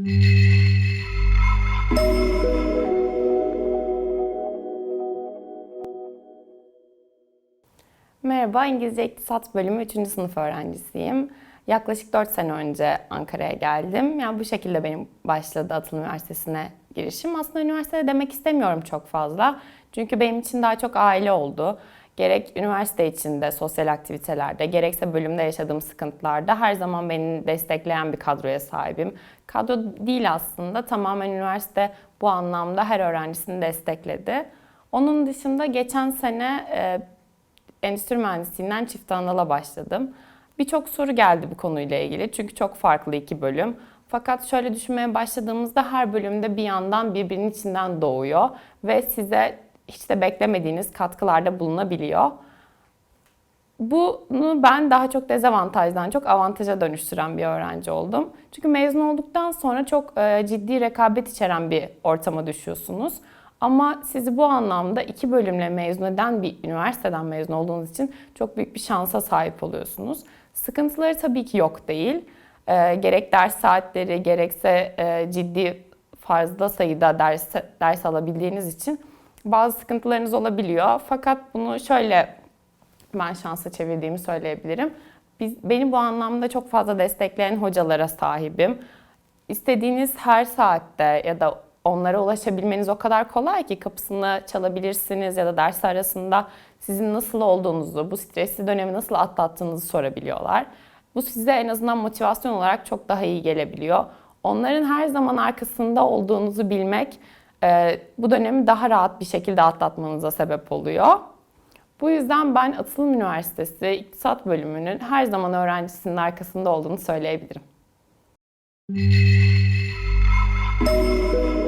Merhaba, İngilizce İktisat Bölümü 3. sınıf öğrencisiyim. Yaklaşık 4 sene önce Ankara'ya geldim. Yani bu şekilde benim başladı Atıl Üniversitesi'ne girişim. Aslında üniversite demek istemiyorum çok fazla. Çünkü benim için daha çok aile oldu. Gerek üniversite içinde, sosyal aktivitelerde, gerekse bölümde yaşadığım sıkıntılarda her zaman beni destekleyen bir kadroya sahibim. Kadro değil aslında, tamamen üniversite bu anlamda her öğrencisini destekledi. Onun dışında geçen sene e, endüstri mühendisliğinden çift anala başladım. Birçok soru geldi bu konuyla ilgili çünkü çok farklı iki bölüm. Fakat şöyle düşünmeye başladığımızda her bölümde bir yandan birbirinin içinden doğuyor ve size hiç de beklemediğiniz katkılarda bulunabiliyor. Bunu ben daha çok dezavantajdan çok avantaja dönüştüren bir öğrenci oldum. Çünkü mezun olduktan sonra çok e, ciddi rekabet içeren bir ortama düşüyorsunuz. Ama sizi bu anlamda iki bölümle mezun eden bir üniversiteden mezun olduğunuz için çok büyük bir şansa sahip oluyorsunuz. Sıkıntıları tabii ki yok değil. E, gerek ders saatleri gerekse e, ciddi fazla sayıda ders, ders alabildiğiniz için bazı sıkıntılarınız olabiliyor. Fakat bunu şöyle ben şansa çevirdiğimi söyleyebilirim. Biz, beni bu anlamda çok fazla destekleyen hocalara sahibim. İstediğiniz her saatte ya da onlara ulaşabilmeniz o kadar kolay ki kapısını çalabilirsiniz ya da ders arasında sizin nasıl olduğunuzu, bu stresli dönemi nasıl atlattığınızı sorabiliyorlar. Bu size en azından motivasyon olarak çok daha iyi gelebiliyor. Onların her zaman arkasında olduğunuzu bilmek e, bu dönemi daha rahat bir şekilde atlatmanıza sebep oluyor. Bu yüzden ben Atılım Üniversitesi İktisat Bölümünün her zaman öğrencisinin arkasında olduğunu söyleyebilirim. Müzik